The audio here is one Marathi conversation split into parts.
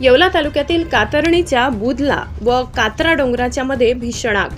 येवला तालुक्यातील कातरणीच्या बुधला व कात्रा डोंगराच्या मध्ये भीषण आग.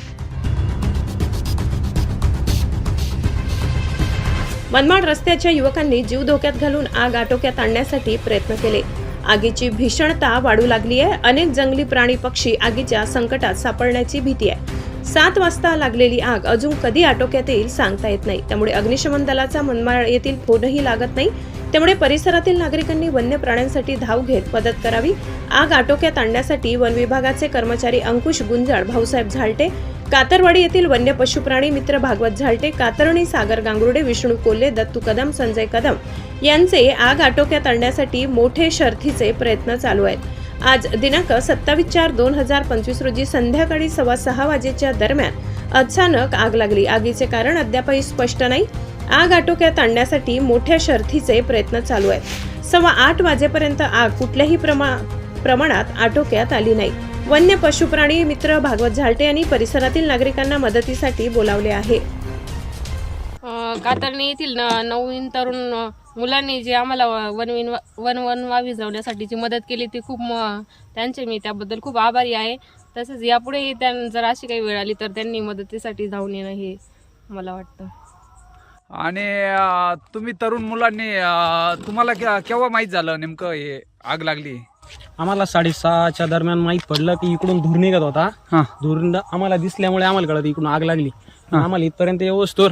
मनमाड रस्त्याच्या युवकांनी जीव धोक्यात घालून आग आटोक्यात आणण्यासाठी प्रयत्न केले. आगीची भीषणता वाढू लागली आहे अनेक जंगली प्राणी पक्षी आगीच्या संकटात सापडण्याची भीती आहे. सात वाजता लागलेली आग अजून कधी आटोक्यात येईल सांगता येत नाही. त्यामुळे अग्निशमन दलाचा मनमाळ येथील फोनही लागत नाही. त्यामुळे परिसरातील नागरिकांनी वन्य प्राण्यांसाठी धाव घेत मदत करावी. आग आटोक्यात आणण्यासाठी वन विभागाचे कर्मचारी अंकुश गुंजाळ भाऊसाहेब झालटे कातरवाडी येथील वन्य पशुप्राणी मित्र भागवत झालटे कातरणी सागर गांगुर्डे विष्णू कोल्हे दत्तू कदम संजय कदम यांचे आग आटोक्यात आणण्यासाठी मोठे शर्थीचे प्रयत्न चालू आहेत. आज दिनांक सत्तावीस चार दोन हजार पंचवीस रोजी संध्याकाळी सव्वा सहा वाजेच्या दरम्यान अचानक आग लागली. आगीचे कारण अद्यापही स्पष्ट नाही. आग आटोक्यात आणण्यासाठी मोठ्या शर्थीचे प्रयत्न चालू आहेत. सव्वा आठ वाजेपर्यंत आग कुठल्याही प्रमा प्रमाणात आटोक्यात आली नाही. वन्य पशुप्राणी मित्र भागवत झालटे यांनी परिसरातील नागरिकांना मदतीसाठी बोलावले आहे. कातरणे येथील नवीन तरुण मुलांनी जे आम्हाला वन विन वन वनवा विझवण्यासाठीची मदत केली ती खूप त्यांचे मी त्याबद्दल खूप आभारी आहे. तसेच यापुढेही त्यां जर अशी काही वेळ आली तर त्यांनी मदतीसाठी धावून येणं हे मला वाटतं. आणि तुम्ही तरुण मुलांनी तुम्हाला केव्हा माहीत झालं नेमकं हे आग लागली? आम्हाला साडेसहाच्या दरम्यान माहीत पडलं की इकडून धूर निघत होता. हां. धूर आम्हाला दिसल्यामुळे आम्हाला कळत इकडून आग लागली. आम्हाला इथपर्यंत येऊस्तोर.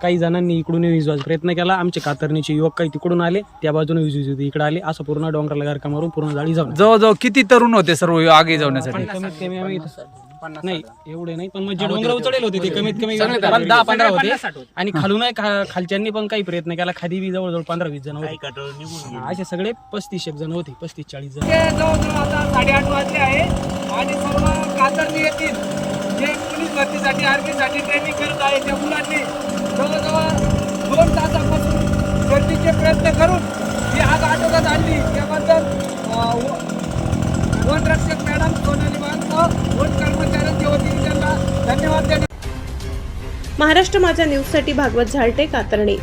काही जणांनी इकडून विजवायचा प्रयत्न केला. आमचे कातरणीचे युवक काही तिकडून आले त्या बाजूने विजू होते इकडे आले. असं पूर्ण डोंगराला गारका मारून पूर्ण जाळी जाऊन जवळजवळ किती तरुण होते सर्व आगी जाण्यासाठी? कमीत कमी आम्ही नाही एवढे नाही पण मग जे डोंगर उचडेल होते. ते कमीत कमी दहा पंधरा होते. आणि खालून खा- खालच्यांनी पण काही प्रयत्न केला. खाली बी जवळजवळ पंधरा वीस जण होते. असे सगळे पस्तीस एक जण होते पस्तीस चाळीस जण ते जवळजवळ आता साडेआठ वाजले आहे आणि सर्व कातरणी येथील जे पोलीस भरतीसाठी आर्मीसाठी ट्रेनिंग करत आहे त्या मुलांनी. जवळजवळ दोन तासापासून गर्दीचे प्रयत्न करून ही आज आटोक्यात आणली. त्याबद्दल वनरक्षक मॅडम सोनाली बांधव वन कर्मचाऱ्यांच्या वतीने त्यांना धन्यवाद देण्यात महाराष्ट्र माझ्या न्यूजसाठी भागवत झालटे कातरणे.